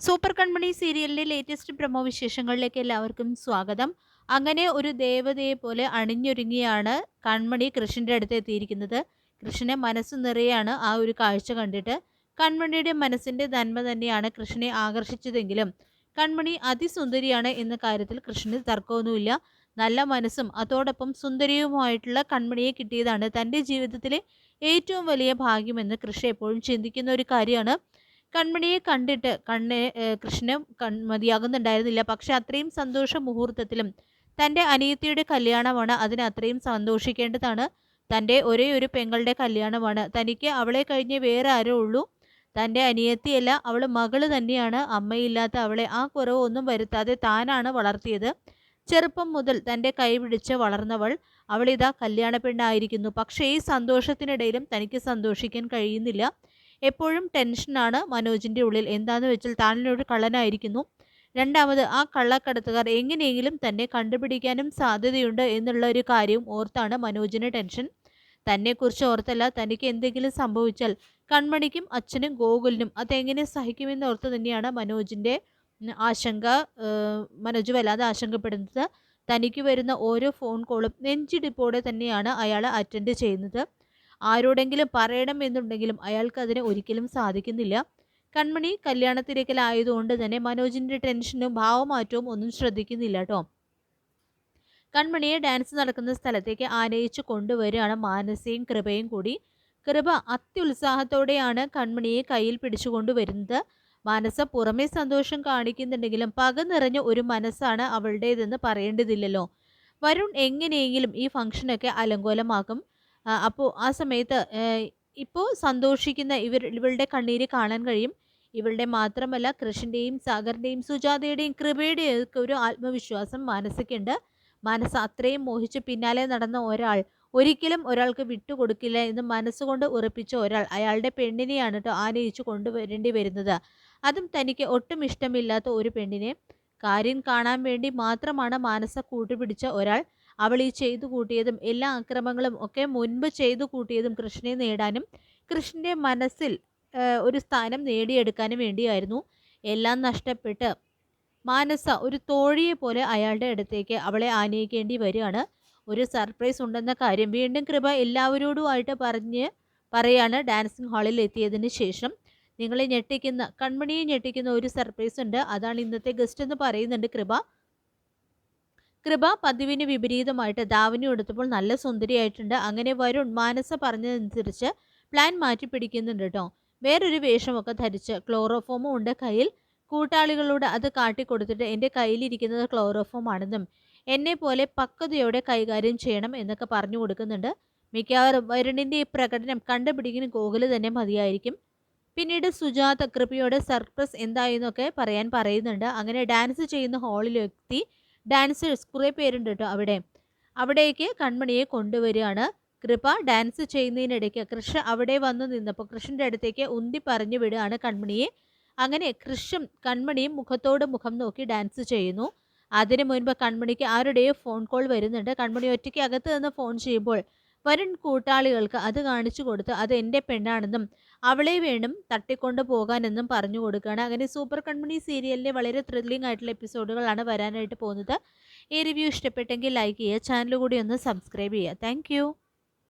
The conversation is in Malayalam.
സൂപ്പർ കൺമണി സീരിയലിലെ ലേറ്റസ്റ്റ് പ്രമോ വിശേഷങ്ങളിലേക്ക് എല്ലാവർക്കും സ്വാഗതം. അങ്ങനെ ഒരു ദേവതയെ പോലെ അണിഞ്ഞൊരുങ്ങിയാണ് കൺമണി കൃഷ്ണന്റെ അടുത്ത് എത്തിയിരിക്കുന്നത്. കൃഷ്ണനെ മനസ്സ് നിറയാണ് ആ ഒരു കാഴ്ച കണ്ടിട്ട്. കൺമണിയുടെ മനസ്സിന്റെ നന്മ തന്നെയാണ് കൃഷ്ണനെ ആകർഷിച്ചതെങ്കിലും കൺമണി അതിസുന്ദരിയാണ് എന്ന കാര്യത്തിൽ കൃഷ്ണന് തർക്കമൊന്നുമില്ല. നല്ല മനസ്സും അതോടൊപ്പം സുന്ദരിയുമായിട്ടുള്ള കൺമണിയെ കിട്ടിയതാണ് തന്റെ ജീവിതത്തിലെ ഏറ്റവും വലിയ ഭാഗ്യമെന്ന് കൃഷ്ണ എപ്പോഴും ചിന്തിക്കുന്ന ഒരു കാര്യമാണ്. കൺമണിയെ കണ്ടിട്ട് കണ്ണ് കൃഷ്ണൻ കൺ മതിയാകുന്നുണ്ടായിരുന്നില്ല. പക്ഷെ അത്രയും സന്തോഷ മുഹൂർത്തത്തിലും തന്റെ അനിയത്തിയുടെ കല്യാണമാണ് അതിന് അത്രയും സന്തോഷിക്കേണ്ടതാണ്. തന്റെ ഒരേ ഒരു പെങ്ങളുടെ കല്യാണമാണ്. തനിക്ക് അവളെ കഴിഞ്ഞ് വേറെ ആരോ ഉള്ളൂ. തന്റെ അനിയത്തിയല്ല അവൾ മകൾ തന്നെയാണ്. അമ്മയില്ലാത്ത അവളെ ആ കുറവൊന്നും വരുത്താതെ താനാണ് വളർത്തിയത്. ചെറുപ്പം മുതൽ തന്റെ കൈ പിടിച്ച് വളർന്നവൾ അവളിതാ കല്യാണ പെണ്ണായിരിക്കുന്നു. പക്ഷേ ഈ സന്തോഷത്തിനിടയിലും തനിക്ക് സന്തോഷിക്കാൻ കഴിയുന്നില്ല. എപ്പോഴും ടെൻഷനാണ് മനോജിന്റെ ഉള്ളിൽ. എന്താണെന്ന് വെച്ചാൽ താനൊരു കള്ളനായിരിക്കുന്നു. രണ്ടാമത് ആ കള്ളക്കടത്തുകാർ എങ്ങനെയെങ്കിലും തന്നെ കണ്ടുപിടിക്കാനും സാധ്യതയുണ്ട് എന്നുള്ള ഒരു കാര്യവും ഓർത്താണ് മനോജിന് ടെൻഷൻ തന്നെക്കുറിച്ച് ഓർത്തല്ല തനിക്ക് എന്തെങ്കിലും സംഭവിച്ചാൽ കൺമണിക്കും അച്ഛനും ഗോകുലിനും അതെങ്ങനെ സഹിക്കുമെന്ന് ഓർത്ത് തന്നെയാണ് മനോജിന്റെ ആശങ്ക മനോജ് വല്ലാതെ ആശങ്കപ്പെടുന്നത്. തനിക്ക് വരുന്ന ഓരോ ഫോൺ കോളും നെഞ്ചിടിപ്പോടെ തന്നെയാണ് അയാൾ അറ്റൻഡ് ചെയ്യുന്നത്. ആരോടെങ്കിലും പറയണം എന്നുണ്ടെങ്കിലും അയാൾക്ക് അതിന് ഒരിക്കലും സാധിക്കുന്നില്ല. കൺമണി കല്യാണത്തിരക്കലായതുകൊണ്ട് തന്നെ മനോജിന്റെ ടെൻഷനും ഭാവമാറ്റവും ഒന്നും ശ്രദ്ധിക്കുന്നില്ല കേട്ടോ. കൺമണിയെ ഡാൻസ് നടക്കുന്ന സ്ഥലത്തേക്ക് ആനയിച്ച് കൊണ്ടുവരികയാണ് മാനസയും കൃപയും കൂടി. കൃപ അത്യുത്സാഹത്തോടെയാണ് കൺമണിയെ കയ്യിൽ പിടിച്ചുകൊണ്ടുവരുന്നത് മനസ്സ് പുറമേ സന്തോഷം കാണിക്കുന്നുണ്ടെങ്കിലും പക നിറഞ്ഞ ഒരു മനസ്സാണ് അവളുടേതെന്ന് പറയേണ്ടതില്ലല്ലോ. വരുൺ എങ്ങനെയെങ്കിലും ഈ ഫംഗ്ഷനൊക്കെ അലങ്കോലമാക്കും. അപ്പോൾ ആ സമയത്ത് ഇപ്പോൾ സന്തോഷിക്കുന്ന ഇവർ ഇവളുടെ കണ്ണീര് കാണാൻ കഴിയും. ഇവളുടെ മാത്രമല്ല കൃഷിന്റെയും സാഗറിന്റെയും സുജാതയുടെയും കൃപയുടെയും ഒക്കെ ഒരു ആത്മവിശ്വാസം മാനസിക്കുണ്ട് മനസ്സ് അത്രയും മോഹിച്ച് പിന്നാലെ നടന്ന ഒരാൾ ഒരിക്കലും ഒരാൾക്ക് വിട്ടുകൊടുക്കില്ല എന്ന് മനസ്സുകൊണ്ട് ഉറപ്പിച്ച ഒരാൾ അയാളുടെ പെണ്ണിനെയാണ് കേട്ടോ ആനയിച്ചു കൊണ്ടുവരേണ്ടി വരുന്നത്. അതും തനിക്ക് ഒട്ടും ഇഷ്ടമില്ലാത്ത ഒരു പെണ്ണിനെ. കാര്യം കാണാൻ വേണ്ടി മാത്രമാണ് മാനസ കൂട്ടുപിടിച്ച ഒരാൾ. അവൾ ഈ ചെയ്തു കൂട്ടിയതും എല്ലാ അക്രമങ്ങളും ഒക്കെ മുൻപ് ചെയ്തു കൂട്ടിയതും കൃഷ്ണനെ നേടാനും കൃഷ്ണന്റെ മനസ്സിൽ ഒരു സ്ഥാനം നേടിയെടുക്കാനും വേണ്ടിയായിരുന്നു. എല്ലാം നഷ്ടപ്പെട്ട് മാനസ ഒരു തോഴിയെ പോലെ അയാളുടെ അടുത്തേക്ക് അവളെ ആനയിക്കേണ്ടി വരികയാണ്. ഒരു സർപ്രൈസ് ഉണ്ടെന്ന കാര്യം വീണ്ടും കൃപ എല്ലാവരോടുമായിട്ട് പറഞ്ഞ് പറയാണ് ഡാൻസിങ് ഹാളിൽ എത്തിയതിന് ശേഷം. നിങ്ങളെ ഞെട്ടിക്കുന്ന കൺമണിയെ ഞെട്ടിക്കുന്ന ഒരു സർപ്രൈസ് ഉണ്ട്. അതാണ് ഇന്നത്തെ ഗസ്റ്റ് എന്ന് പറയുന്നുണ്ട് കൃപ. കൃപ പതിവിന് വിപരീതമായിട്ട് ദാവനി എടുത്തപ്പോൾ നല്ല സുന്ദരിയായിട്ടുണ്ട്. അങ്ങനെ വരുൺ മാനസ പറഞ്ഞതനുസരിച്ച് പ്ലാൻ മാറ്റി പിടിക്കുന്നുണ്ട് കേട്ടോ. വേറൊരു വേഷമൊക്കെ ധരിച്ച് ക്ലോറോഫോമും ഉണ്ട് കയ്യിൽ. കൂട്ടാളികളോട് അത് കാട്ടിക്കൊടുത്തിട്ട് എന്റെ കയ്യിലിരിക്കുന്നത് ക്ലോറോഫോം ആണെന്നും എന്നെ പോലെ പക്വതയോടെ കൈകാര്യം ചെയ്യണം എന്നൊക്കെ പറഞ്ഞു കൊടുക്കുന്നുണ്ട്. മിക്കവാറും വരുണിന്റെ ഈ പ്രകടനം കണ്ടുപിടിക്കുന്ന ഗോകുൽ തന്നെ മതിയായിരിക്കും. പിന്നീട് സുജാത കൃപയോട് സർപ്രസ് എന്തായെന്നൊക്കെ പറയാൻ പറയുന്നുണ്ട്. അങ്ങനെ ഡാൻസ് ചെയ്യുന്ന ഹാളിലെത്തി ഡാൻസേഴ്സ് കുറേ പേരുണ്ട് കേട്ടോ അവിടെ. അവിടേക്ക് കൺമണിയെ കൊണ്ടുവരികയാണ്. കൃപ ഡാൻസ് ചെയ്യുന്നതിനിടയ്ക്ക് കൃഷ അവിടെ വന്നു നിന്നപ്പോൾ കൃഷ്ണന്റെ അടുത്തേക്ക് ഉന്തി പറഞ്ഞു വിടുകയാണ് കൺമണിയെ. അങ്ങനെ കൃഷും കൺമണിയും മുഖത്തോട് മുഖം നോക്കി ഡാൻസ് ചെയ്യുന്നു. അതിനു മുൻപ് കൺമണിക്ക് ആരുടെയോ ഫോൺ കോൾ വരുന്നുണ്ട്. കൺമണി ഒറ്റയ്ക്ക് അകത്ത് നിന്ന് ഫോൺ ചെയ്യുമ്പോൾ വരും കൂട്ടാളികൾക്ക് അത് കാണിച്ചു കൊടുത്ത് അത് എന്റെ പെണ്ണാണെന്നും അവളെ വേണം തട്ടിക്കൊണ്ടു പോകാനെന്നും പറഞ്ഞു കൊടുക്കുകയാണ്. അങ്ങനെ സൂപ്പർ കൺമണി സീരിയലിലെ വളരെ ത്രില്ലിംഗ് ആയിട്ടുള്ള എപ്പിസോഡുകളാണ് വരാനായിട്ട് പോകുന്നത്. ഈ റിവ്യൂ ഇഷ്ടപ്പെട്ടെങ്കിൽ ലൈക്ക് ചെയ്യുക ചാനൽ കൂടി ഒന്ന് സബ്സ്ക്രൈബ് ചെയ്യുക. താങ്ക്